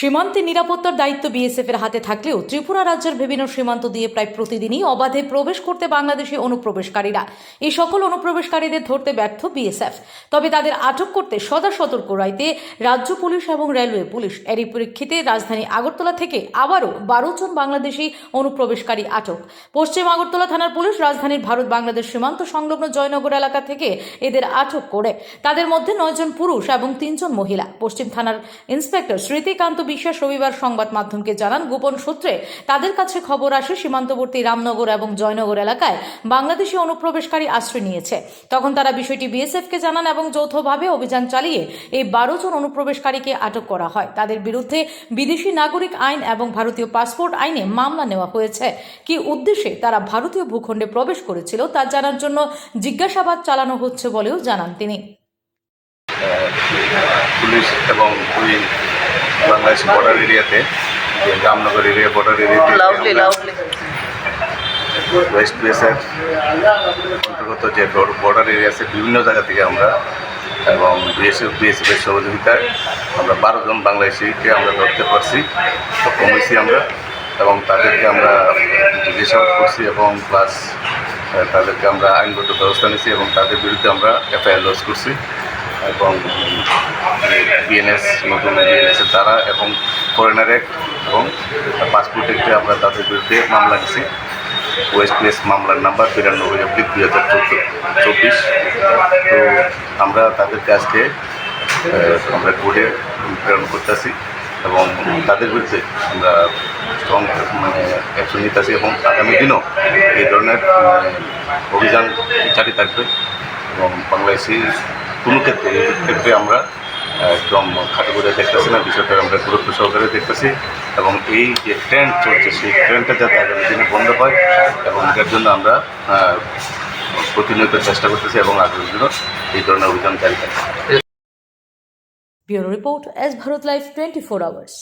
সীমান্তে নিরাপত্তার দায়িত্ব বিএসএফ এর হাতে থাকলেও ত্রিপুরা রাজ্যের বিভিন্ন সীমান্ত দিয়ে প্রায় প্রতিদিনই অবাধে প্রবেশ করতে বাংলাদেশি অনুপ্রবেশকারীরা। এই সকল অনুপ্রবেশকারীদের ধরতে ব্যর্থ বিএসএফ। তবে তাদের আটক করতে সদা সতর্ক রাইতে রাজ্য পুলিশ এবং রেলওয়ে পুলিশ। এরই পরীক্ষিতে রাজধানী আগরতলা থেকে আবারও বারো জন বাংলাদেশি অনুপ্রবেশকারী আটক। পশ্চিম আগরতলা থানার পুলিশ রাজধানীর ভারত বাংলাদেশ সীমান্ত সংলগ্ন জয়নগর এলাকা থেকে এদের আটক করে। তাদের মধ্যে নয়জন পুরুষ এবং তিনজন মহিলা। পশ্চিম থানার ইন্সপেক্টর স্মৃতিকান্ত বিশ্বাস রবিবার সংবাদ মাধ্যমকে জানান, গোপন সূত্রে তাদের কাছে খবর আসে, সীমান্তবর্তী রামনগর এবং জয়নগর এলাকায় বাংলাদেশি অনুপ্রবেশকারী আশ্রয় নিয়েছে। তখন তারা বিষয়টি বিএসএফকে জানান এবং যৌথভাবে অভিযান চালিয়ে এই বারো জন অনুপ্রবেশকারীকে আটক করা হয়। তাদের বিরুদ্ধে বিদেশি নাগরিক আইন এবং ভারতীয় পাসপোর্ট আইনে মামলা নেওয়া হয়েছে। কি উদ্দেশ্যে তারা ভারতীয় ভূখণ্ডে প্রবেশ করেছিল তা জানার জন্য জিজ্ঞাসাবাদ চালানো হচ্ছে বলেও জানান তিনি। পুলিশ এবং বাংলাদেশ বর্ডার এরিয়াতে যে রামনগর এরিয়া বর্ডার এরিয়াতে ওয়েস্ট বেসের অন্তর্গত যে বর্ডার এরিয়া আছে বিভিন্ন জায়গা থেকে আমরা এবং বিএসএফ বিএসএফের সহযোগিতায় আমরা বারো জন বাংলাদেশিকে আমরা ধরতে পারছি সক্ষম হয়েছি আমরা এবং তাদেরকে আমরা জিজ্ঞাসাবাদ করছি এবং প্লাস তাদেরকে আমরা আইনগত ব্যবস্থা নিয়েছি এবং তাদের বিরুদ্ধে আমরা এফআইআর লজ করছি। এবং বিএনএস নতুন বিএনএসের দ্বারা এবং ফরেনার অ্যাক্ট এবং পাসপোর্ট অ্যাক্টে আমরা তাদের বিরুদ্ধে মামলা নিয়েছি ওয়েস্ট প্লেস মামলার নাম্বার বিরানব্বই অব্দি দুই হাজার চোদ্দ চব্বিশ তো আমরা তাদের আহ, আমরা কোর্টে প্রেরণ করতেছি এবং তাদের বিরুদ্ধে আমরা স্ট্রং মানে অ্যাকশন নিতেছি এবং আগামী দিনও এই ধরনের মানে, অভিযান জারি থাকবে এবং বাংলাদেশি কোনো ক্ষেত্রে ক্ষেত্রে আমরা একদম খাটো করে দেখতেছি না, বিষয়টা আমরা গুরুত্ব সহকারে দেখতেছি। এবং এই যে ট্রেন্ড চলছে, সেই ট্রেন্ডটা যাতে আগামী দিনে বন্ধ হয় এবং এটার জন্য আমরা প্রতিনিয়ত চেষ্টা করতেছি এবং আগামী দিনও এই ধরনের অভিযান জারি থাকবে। Bureau report S Bharat life twenty four hours.